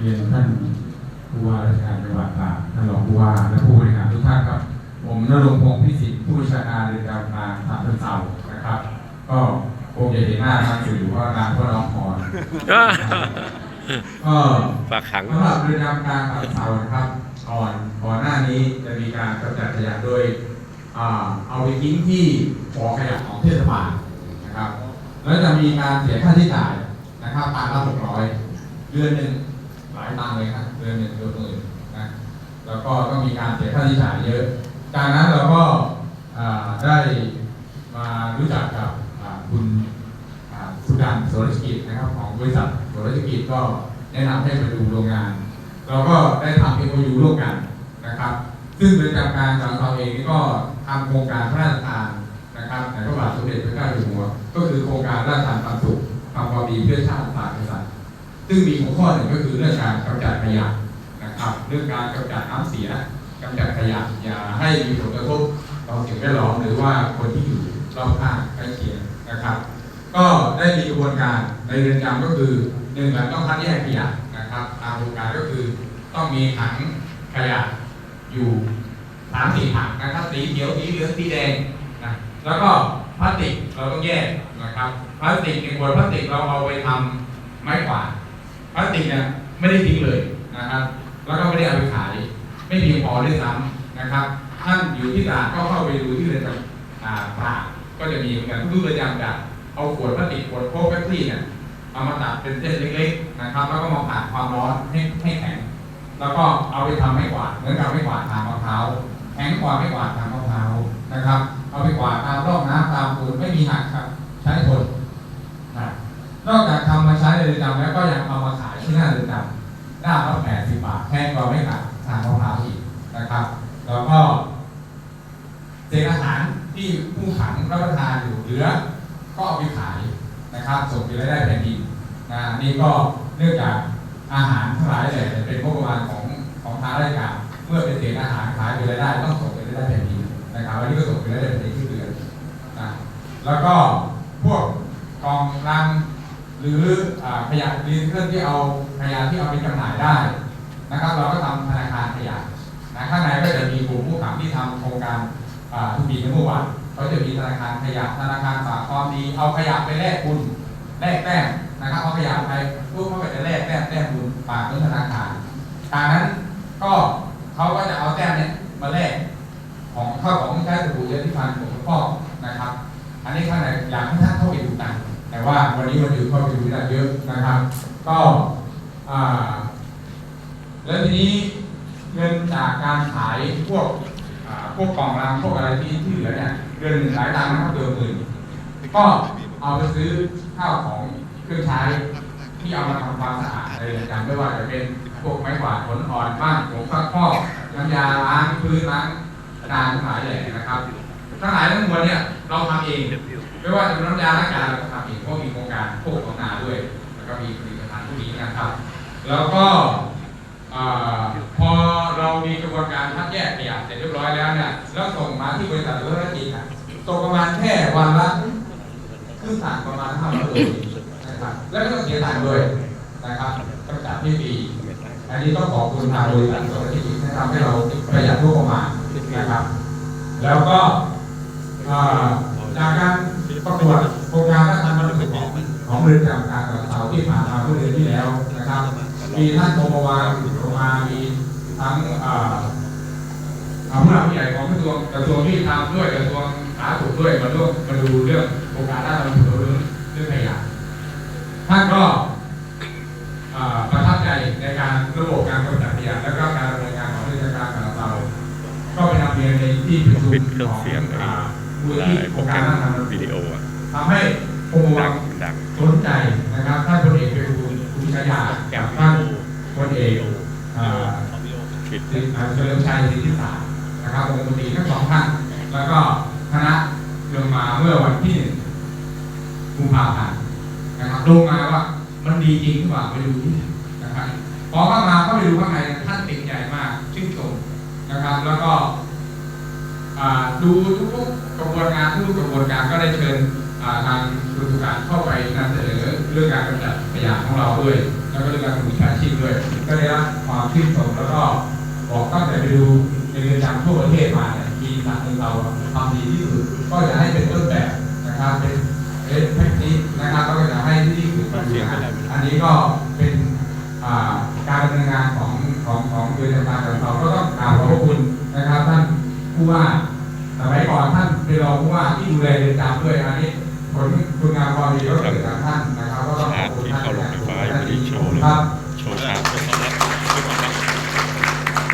เรียนท่านผู้ว่าราชการจังหวัดตากท่านรองผู้ว่าและผู้บริหารทุกท่านครับ ผมนรงค์พงศ์พิสิทธิ์ผู้บัญชาการเรือนจำกลางฉะเชิงเทรานะครับ ก็คงจะเห็นหน้าทางสื่อว่านางพระน้องพรก็ฝากขังสำหรับเรือนจำกลางฉะเชิงเทรานะครับก่อนก่อนหน้านี้จะมีการกำจัดขยะโดยอ่าเอาไปทิ้งที่บ่อขยะของเทศบาลนะครับ แล้วจะมีการเสียค่าใช้จ่ายนะครับตันละหกร้อยเดือนหนึ่ง หลายตังเลยครับเดือนหนึ่งเดือนหมื่นนะแล้วก็ต้องมีการเสียค่าใช้จ่ายเยอะ จากนั้นเราก็ได้มารู้จักกับคุณสุดันโสรกิจนะครับของบริษัทโสรกิจก็แนะนำให้มาดูโรงงาน เราก็ได้ทำ MOU ร่วมกันนะครับ ซึ่งเป็นจากการของเราเองนี่ก็ทำโครงการพระราชทานนะครับในพระบาทสมเด็จพระเจ้าอยู่หัว ก็คือโครงการราชทานความสุขทำความดีเพื่อชาติศาสตร์กษัตริย์ ซึ่งมีหัวข้อหนึ่งก็คือเรื่องการกำจัดขยะนะครับ เรื่องการกำจัดน้ำเสียกำจัดขยะอย่าให้มีผลกระทบต่อสิ่งแวดล้อมหรือว่าคนที่อยู่รอบข้างใกล้เคียงนะครับ ก็ได้มีกระบวนการในเรือนจำก็คือหนึ่งเราต้องคัดแยกขยะนะครับตามโครงการก็คือต้องมีถังขยะอยู่สามสี่ถังนะครับสีเขียวสีเหลืองสีแดงนะแล้วก็พลาสติกเราต้องแยกนะครับพลาสติกในขวดพลาสติกเราเอาไปทำไม้กวาด พลาสติกเนี่ยไม่ได้ทิ้งเลยนะครับ แล้วก็ไม่ได้เอาไปขาย ไม่เพียงพอด้วยซ้ำนะครับ ท่านอยู่ที่ตลาดก็เข้าไปดูที่เรือนจำอ่าตราดก็จะมีเหมือนกันทุกเรือนจำจะเอาขวดพลาสติกขวดโค้กแป๊บซี่เนี่ยเอามาตัดเป็นเส้นเล็กๆนะครับ แล้วก็มาผ่านความร้อนให้ให้แข็ง แล้วก็เอาไปทำไม้กวาดเหมือนกับไม้กวาดทางมะพร้าวแข็งกว่าไม้กวาดทางมะพร้าวนะครับ เอาไปกวาดตามร่องน้ำตามปูนไม่มีหักครับ ใช้ทนนนอกจากทำมาใช้ในเรือนจำแล้วก็ยังเอามา ที่หน้าเรือนจำด้านละแปดสิบบาทแพงกว่าไม้กวาดทางมะพร้าวอีกนะครับ แล้วก็เศษอาหารที่ผู้ขังรับประทานอยู่เหลือ ก็เอาไปขายนะครับส่งไปรายได้แผ่นดินนะนี่ก็เนื่องจากอาหารทั้งหลายแหล่เป็นงบประมาณของของทางราชการเมื่อเป็นเศษอาหารขายไปรายได้ต้องส่งไปรายได้แผ่นดินนะครับอันนี้ก็ส่งไปรายได้แผ่นดินที่เดือนนะแล้วก็พวกกองรัง หรือขยะรีไซเคิลที่เอาขยะที่เอาไปจำหน่ายได้นะครับ เราก็ทำธนาคารขยะนะข้างในก็จะมีกลุ่มผู้ขับที่ทำโครงการทุกปีในเมื่อวานเขาจะมีธนาคารขยะธนาคารฝากความดีเอาขยะไปแลกคุณแลกแต้มนะครับเอาขยะไปลูกเขาก็จะแลกแต้มแต้มคุณฝากเงินธนาคารดังนั้น ว่าวันนี้วันหยุดเข้าไปดูได้เยอะนะครับ ก็แล้วทีนี้เงินจากการขายพวกพวกกล่องรางพวกอะไรที่ที่เหลือเนี่ยเดือนหนึ่งหลายตังค์นะครับเดือนหมื่นก็เอาไปซื้อข้าวของเครื่องใช้ที่เอามาทำความสะอาดในเรือนจำไม่ว่าจะเป็นพวกไม้กวาดขนอ่อนบ้างผงซักฟอกน้ำยาล้างพื้นล้างจานทั้งหลายแหล่นะครับทั้งหลายทั้งมวลเนี่ยเราทำเอง ไม่ว่าจะเป็นน้ำยาล้างจานเราท เองเพราะมีโครงการพวกของนาด้วย แล้วก็มีผลิตภัณฑ์พวกนี้นะครับ แล้วก็พอเรามีกระบวนการคัดแยกขยะเสร็จเรียบร้อยแล้วเนี่ยแล้วส่งมาที่บริษัทรือธุรกิจอะตกประมาณแค่วันละครึ่งถังประมาณห้าร้อยโลนะครับแล้วก็ต้องเสียตังค์ด้วยนะครับต้องจ่ายที่ฟรีอันนี้ต้องขอบคุณทางบริษัทธุรกิจที่ทำให้เราประหยัดงบประมาณนะครับ แล้วก็จากการประกวด รงการรัฐบาลของของเรือนจำกลางเสาที่ผ่านมาเมื่อเดือนที่แล้วนะครับ มีท่านโทรมาวางโทรมามีทั้งอ่าอ่าผู้หลักผู้ใหญ่ของกระทรวงกระทรวงที่ทำด้วยกระทรวงสาธารณสุขด้วยมาร่วมมาดูเรื่องโครงการด้านการเรื่องเรื่องขยะท่านก็อ่าประทับใจในการระบบการกำจัดขยะและก็การดำเนินงานของราชการของเรา ก็ไปนำเรียนในที่ประชุมปิดเครื่องเสียงของไอ้อ่ามูลได้ที่โปโครรงแกการรมด้านการวิดีโออะ ทำให้องค์กดังสนใจนะครับท่านพลเอกเป็นคุณชายากท่านพลเอกเฉลิมชัยสิทธิศาสตร์นะครับองค์มนตรีทั้งสองท่านแล้วก็คณะลงมาเมื่อวันที่กุมภาพันธ์นะครับลงมาว่ามันดีจริงหรือเปล่าไปดูทีนะครับพอเข้ามาก็ไปดูข้างในท่านติดใจมากชื่นชมนะครับ แล้วก็ดูทุกๆกระบวนการทุกๆกระบวนการก็ได้เชิญ ทางคุณสุการเข้าไปนำเสนอเรื่องการกำจัดขยะของเราด้วย แล้วก็เรื่องการฝึกวิชาชีพด้วย ก็ได้รับความชื่นชมแล้วก็บอกตั้งแต่ไปดูในเรือนจำทั่วประเทศมาเนี่ยมีหนักของเราทำดีที่สุดก็จะให้เป็นต้นแบบนะครับเป็นเป็นแพ็กนี้นะครับก็จะให้ที่นี่คือมาดูงานอันนี้ก็เป็นการดำเนินงานของของของเรือนจำการของเราก็ต้องกราบขอบคุณนะครับท่านผู้ว่าสมัยก่อนท่านเป็นรองผู้ว่าที่ดูแลเรือนจำด้วยอันนี้ ผลคุณงามความดีก็เกิดจากท่านนะครับ